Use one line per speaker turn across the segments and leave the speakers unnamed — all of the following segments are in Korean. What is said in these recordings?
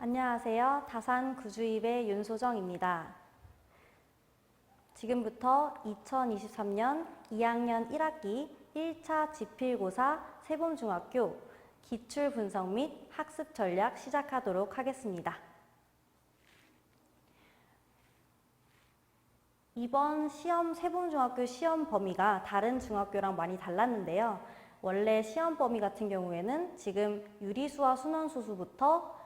안녕하세요. 다산 구주입의 윤소정입니다. 지금부터 2023년 2학년 1학기 1차 지필고사 세범중학교 기출 분석 및 학습 전략 시작하도록 하겠습니다. 이번 시험 세범중학교 시험 범위가 다른 중학교랑 많이 달랐는데요. 원래 시험 범위 같은 경우에는 지금 유리수와 순원수수부터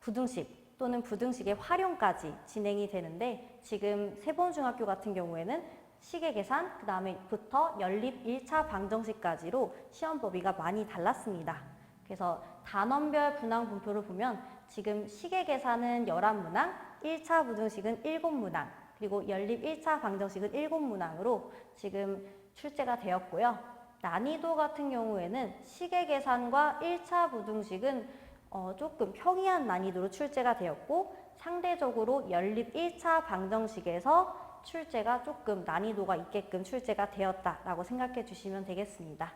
부등식 또는 부등식의 활용까지 진행이 되는데 지금 세범중학교 같은 경우에는 시계 계산 그 다음에부터 연립 1차 방정식까지로 시험 범위가 많이 달랐습니다. 그래서 단원별 분항 분포를 보면 지금 시계 계산은 11문항, 1차 부등식은 7문항, 그리고 연립 1차 방정식은 7문항으로 지금 출제가 되었고요. 난이도 같은 경우에는 시계 계산과 1차 부등식은 어, 조금 평이한 난이도로 출제가 되었고 상대적으로 연립 1차 방정식에서 출제가 조금 난이도가 있게끔 출제가 되었다라고 생각해 주시면 되겠습니다.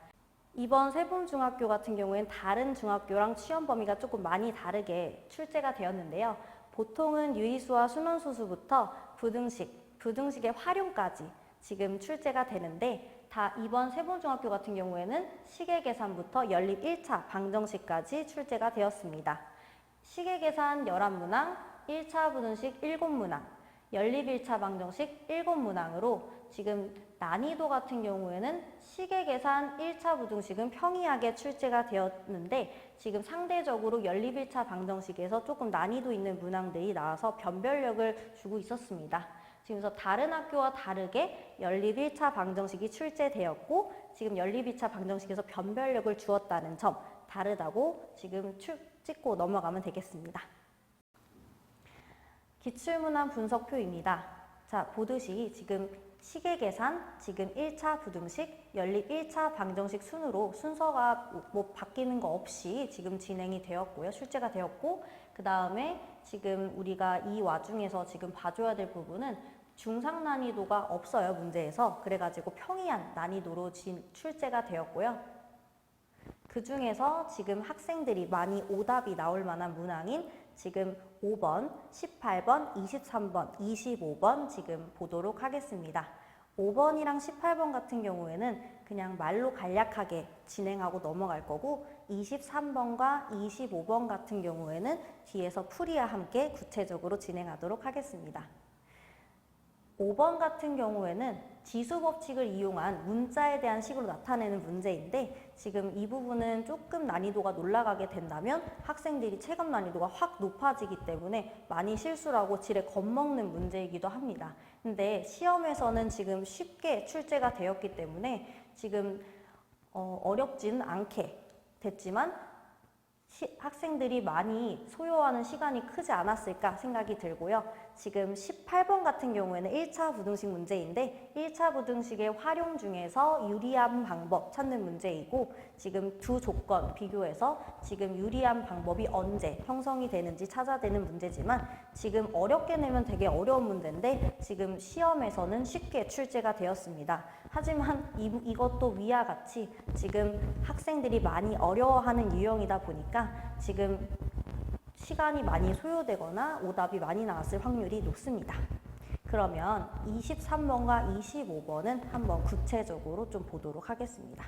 이번 세범중학교 같은 경우에는 다른 중학교랑 시험 범위가 조금 많이 다르게 출제가 되었는데요. 보통은 유리수와 순원수수부터 부등식, 부등식의 활용까지 지금 출제가 되는데 다 이번 세본중학교 같은 경우에는 시계계산부터 연립 1차 방정식까지 출제가 되었습니다. 시계계산 11문항, 1차 부등식 7문항, 연립 1차 방정식 7문항으로 지금 난이도 같은 경우에는 시계계산 1차 부등식은 평이하게 출제가 되었는데 지금 상대적으로 연립 1차 방정식에서 조금 난이도 있는 문항들이 나와서 변별력을 주고 있었습니다. 지금 그래서 다른 학교와 다르게 연립 1차 방정식이 출제되었고 지금 연립 2차 방정식에서 변별력을 주었다는 점 다르다고 지금 출, 찍고 넘어가면 되겠습니다. 기출문항 분석표입니다. 자, 보듯이 지금 시계 계산, 지금 1차 부등식, 연립 1차 방정식 순으로 순서가 뭐 바뀌는 거 없이 지금 진행이 되었고요. 출제가 되었고, 그 다음에 지금 우리가 이 와중에서 지금 봐줘야 될 부분은 중상 난이도가 없어요, 문제에서. 그래가지고 평이한 난이도로 진, 출제가 되었고요. 그 중에서 지금 학생들이 많이 오답이 나올 만한 문항인 지금 5번, 18번, 23번, 25번 지금 보도록 하겠습니다. 5번이랑 18번 같은 경우에는 그냥 말로 간략하게 진행하고 넘어갈 거고 23번과 25번 같은 경우에는 뒤에서 풀이와 함께 구체적으로 진행하도록 하겠습니다. 5번 같은 경우에는 지수 법칙을 이용한 문자에 대한 식으로 나타내는 문제인데 지금 이 부분은 조금 난이도가 올라가게 된다면 학생들이 체감 난이도가 확 높아지기 때문에 많이 하고 지레 겁먹는 문제이기도 합니다. 근데 시험에서는 지금 쉽게 출제가 되었기 때문에 지금 어, 어렵지는 않게 됐지만 시, 학생들이 많이 소요하는 시간이 크지 않았을까 생각이 들고요. 지금 18번 같은 경우에는 1차 부등식 문제인데 1차 부등식의 활용 중에서 유리한 방법 찾는 문제이고 지금 두 조건 비교해서 지금 유리한 방법이 언제 형성이 되는지 찾아내는 문제지만 지금 어렵게 내면 되게 어려운 문제인데 지금 시험에서는 쉽게 출제가 되었습니다. 하지만 이, 이것도 위와 같이 지금 학생들이 많이 어려워하는 유형이다 보니까 지금 시간이 많이 소요되거나 오답이 많이 나왔을 확률이 높습니다. 그러면 23번과 25번은 한번 구체적으로 좀 보도록 하겠습니다.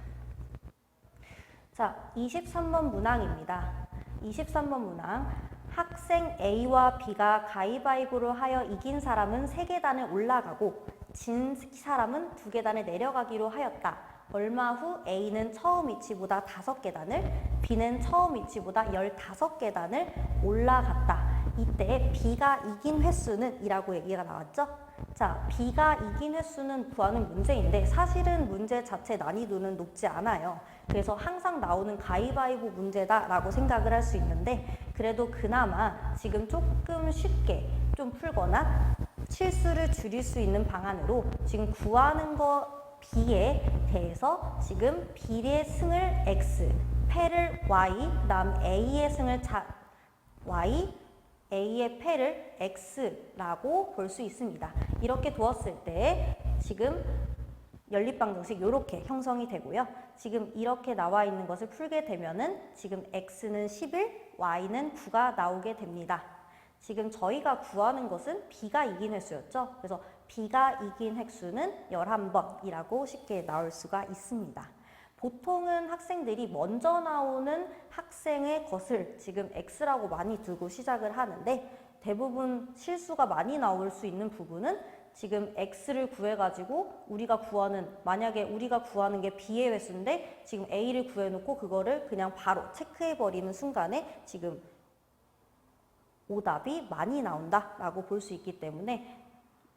자, 23번 문항입니다. 23번 문항. 학생 A와 B가 가위바위보를 하여 이긴 사람은 3계단을 올라가고 진 사람은 2계단을 내려가기로 하였다. 얼마 후 A는 처음 위치보다 5계단을, B는 처음 위치보다 15계단을 올라갔다. 이때 B가 이긴 횟수는 이라고 얘기가 나왔죠? 자, B가 이긴 횟수는 구하는 문제인데 사실은 문제 자체 난이도는 높지 않아요. 그래서 항상 나오는 가위바위보 문제다라고 생각을 할 수 있는데 그래도 그나마 지금 조금 쉽게 좀 풀거나 실수를 줄일 수 있는 방안으로 지금 구하는 거 B에 대해서 지금 B의 승을 X, 패를 Y, 그 다음 A의 승을 자, Y, A의 패를 X라고 볼 수 있습니다. 이렇게 두었을 때 지금 연립방정식 이렇게 형성이 되고요. 지금 이렇게 나와 있는 것을 풀게 되면은 지금 x는 11, y는 9가 나오게 됩니다. 지금 저희가 구하는 것은 b가 이긴 횟수였죠. 그래서 b가 이긴 획수는 11번이라고 쉽게 나올 수가 있습니다. 보통은 학생들이 먼저 나오는 학생의 것을 지금 x라고 많이 두고 시작을 하는데 대부분 실수가 많이 나올 수 있는 부분은 지금 x를 구해가지고 우리가 구하는 만약에 우리가 구하는 게 b의 횟수인데 지금 a를 구해놓고 그거를 그냥 바로 체크해버리는 순간에 지금 오답이 많이 나온다라고 볼 수 있기 때문에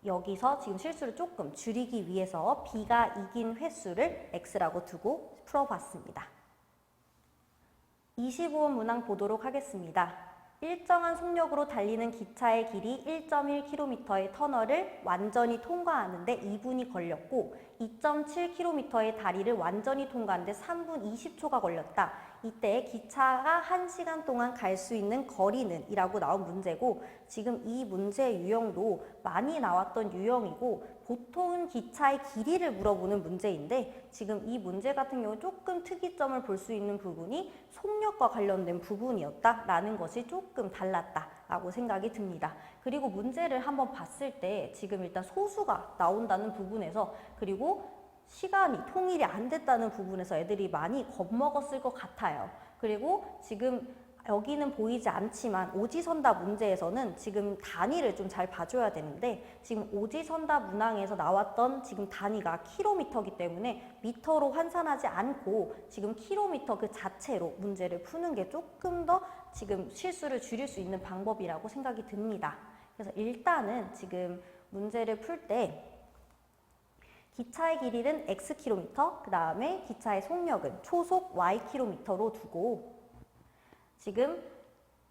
여기서 지금 실수를 조금 줄이기 위해서 b가 이긴 횟수를 x라고 두고 풀어봤습니다. 25번 문항 보도록 하겠습니다. 일정한 속력으로 달리는 기차의 길이 1.1km의 터널을 완전히 통과하는데 2분이 걸렸고 2.7km의 다리를 완전히 통과하는데 3분 20초가 걸렸다. 이때 기차가 1시간 동안 갈 수 있는 거리는 이라고 나온 문제고 지금 이 문제 유형도 많이 나왔던 유형이고 보통은 기차의 길이를 물어보는 문제인데 지금 이 문제 같은 경우 조금 특이점을 볼 수 있는 부분이 속력과 관련된 부분이었다라는 것이 조금 달랐다라고 생각이 듭니다. 그리고 문제를 한번 봤을 때 지금 일단 소수가 나온다는 부분에서 그리고 시간이 통일이 안 됐다는 부분에서 애들이 많이 겁먹었을 것 같아요. 그리고 지금 여기는 보이지 않지만 오지선다 문제에서는 지금 단위를 좀 잘 봐줘야 되는데 지금 오지선다 문항에서 나왔던 지금 단위가 킬로미터이기 때문에 미터로 환산하지 않고 지금 킬로미터 그 자체로 문제를 푸는 게 조금 더 지금 실수를 줄일 수 있는 방법이라고 생각이 듭니다. 그래서 일단은 지금 문제를 풀때 기차의 길이는 x 킬로미터, 그 다음에 기차의 속력은 초속 y 킬로미터로 두고 지금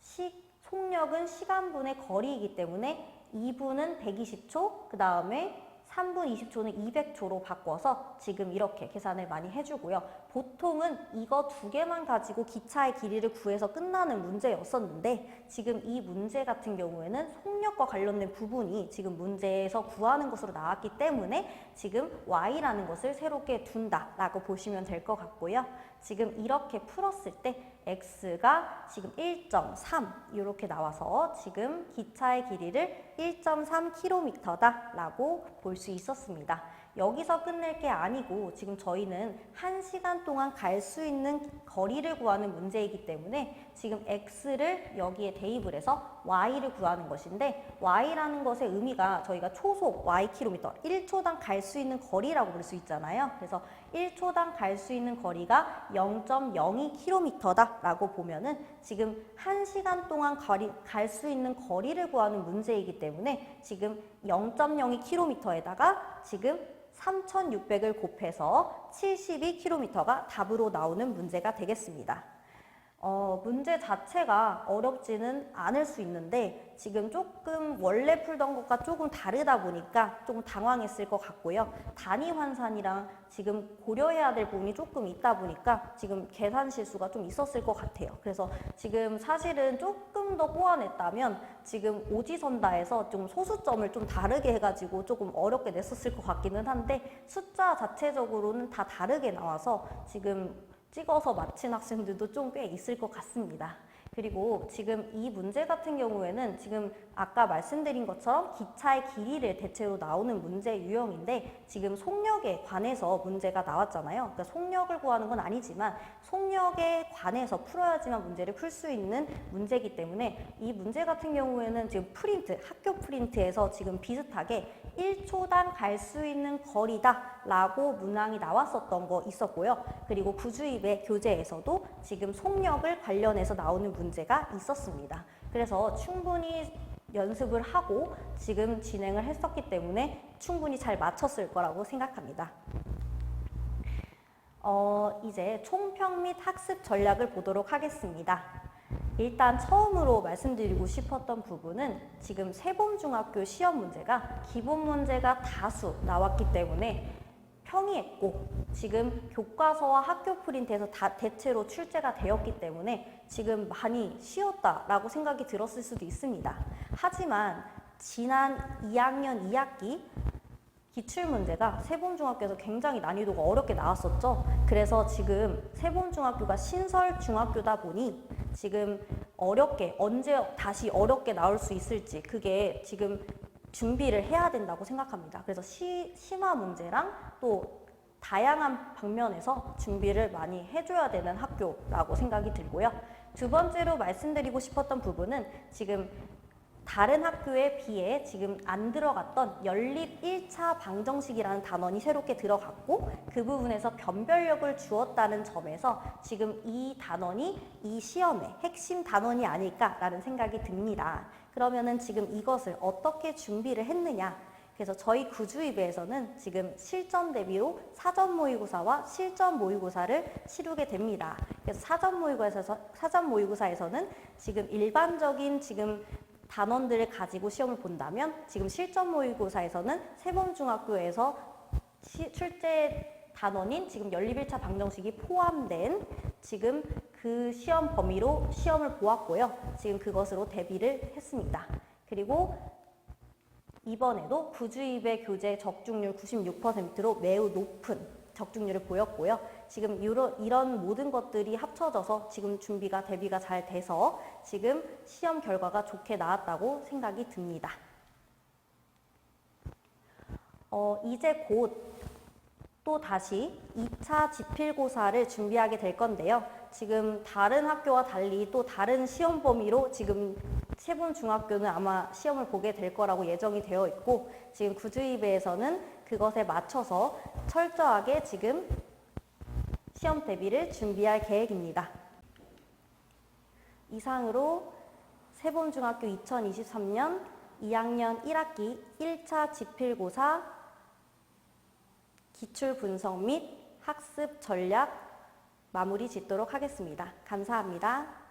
시, 속력은 시간분의 거리이기 때문에 2분은 120초, 그 다음에 3분 20초는 200초로 바꿔서 지금 이렇게 계산을 많이 해주고요. 보통은 이거 두 개만 가지고 기차의 길이를 구해서 끝나는 문제였었는데 지금 이 문제 같은 경우에는 속력과 관련된 부분이 지금 문제에서 구하는 것으로 나왔기 때문에 지금 y라는 것을 새롭게 둔다라고 보시면 될 것 같고요. 지금 이렇게 풀었을 때 x가 지금 1.3 이렇게 나와서 지금 기차의 길이를 1.3km다 라고 볼 수 있었습니다. 여기서 끝낼 게 아니고 지금 저희는 1시간 동안 갈 수 있는 거리를 구하는 문제이기 때문에 지금 x를 여기에 대입을 해서 y를 구하는 것인데 y라는 것의 의미가 저희가 초속 y 킬로미터 1초당 갈 수 있는 거리라고 볼 수 있잖아요. 그래서 1초당 갈 수 있는 거리가 0.02km다 라고 보면은 지금 1시간 동안 갈 수 있는 거리를 구하는 문제이기 때문에 지금 0.02km에다가 지금 3,600을 곱해서 72km가 답으로 나오는 문제가 되겠습니다. 어, 문제 자체가 어렵지는 않을 수 있는데 지금 조금 원래 풀던 것과 조금 다르다 보니까 조금 당황했을 것 같고요. 단위 환산이랑 지금 고려해야 될 부분이 조금 있다 보니까 지금 계산 실수가 좀 있었을 것 같아요. 그래서 지금 사실은 조금 더 꼬아냈다면 지금 오지선다에서 좀 소수점을 좀 다르게 해가지고 조금 어렵게 냈었을 것 같기는 한데 숫자 자체적으로는 다 다르게 나와서 지금 찍어서 마친 학생들도 좀 꽤 있을 것 같습니다. 그리고 지금 이 문제 같은 경우에는 지금 아까 말씀드린 것처럼 기차의 길이를 대체로 나오는 문제 유형인데 지금 속력에 관해서 문제가 나왔잖아요. 그러니까 속력을 구하는 건 아니지만 속력에 관해서 풀어야지만 문제를 풀 수 있는 문제이기 때문에 이 문제 같은 경우에는 지금 프린트, 학교 프린트에서 지금 비슷하게 1초당 갈 수 있는 거리다 라고 문항이 나왔었던 거 있었고요. 그리고 구주입의 교재에서도 지금 속력을 관련해서 나오는 문제 가 있었습니다. 그래서 충분히 연습을 하고 지금 진행을 했었기 때문에 충분히 잘 맞췄을 거라고 생각합니다. 어, 이제 총평 및 학습 전략을 보도록 하겠습니다. 일단 처음으로 말씀드리고 싶었던 부분은 지금 세범중학교 시험 문제가 기본 문제가 다수 나왔기 때문에 평이했고 지금 교과서와 학교 프린트에서 다 대체로 출제가 되었기 때문에 지금 많이 쉬웠다라고 생각이 들었을 수도 있습니다. 하지만 지난 2학년 2학기 기출 문제가 세범중학교에서 굉장히 난이도가 어렵게 나왔었죠. 그래서 지금 세범중학교가 신설 중학교다 보니 지금 어렵게 언제 다시 어렵게 나올 수 있을지 그게 지금 준비를 해야 된다고 생각합니다. 그래서 시, 심화 문제랑 또 다양한 방면에서 준비를 많이 해줘야 되는 학교라고 생각이 들고요. 두 번째로 말씀드리고 싶었던 부분은 지금 다른 학교에 비해 지금 안 들어갔던 연립 1차 방정식이라는 단원이 새롭게 들어갔고 그 부분에서 변별력을 주었다는 점에서 지금 이 단원이 이 시험의 핵심 단원이 아닐까라는 생각이 듭니다. 그러면은 지금 이것을 어떻게 준비를 했느냐? 그래서 저희 구주입에서는 지금 실전 대비로 사전 모의고사와 실전 모의고사를 치르게 됩니다. 그래서 사전 모의고사에서 사전 모의고사에서는 지금 일반적인 지금 단원들을 가지고 시험을 본다면 지금 실전 모의고사에서는 세범중학교에서 시- 출제 단원인 지금 연립 1차 방정식이 포함된 지금 그 시험 범위로 시험을 보았고요. 지금 그것으로 대비를 했습니다. 그리고 이번에도 구주입의 교재 적중률 96%로 매우 높은 적중률을 보였고요. 지금 이런 모든 것들이 합쳐져서 지금 준비가 대비가 잘 돼서 지금 시험 결과가 좋게 나왔다고 생각이 듭니다. 어, 이제 곧 또 다시 2차 지필고사를 준비하게 될 건데요. 지금 다른 학교와 달리 또 다른 시험 범위로 지금 세분 중학교는 아마 시험을 보게 될 거라고 예정이 되어 있고 지금 구주입에서는 그것에 맞춰서 철저하게 지금 시험 대비를 준비할 계획입니다. 이상으로 세범중학교 2023년 2학년 1학기 1차 지필고사 기출 분석 및 학습 전략 마무리 짓도록 하겠습니다. 감사합니다.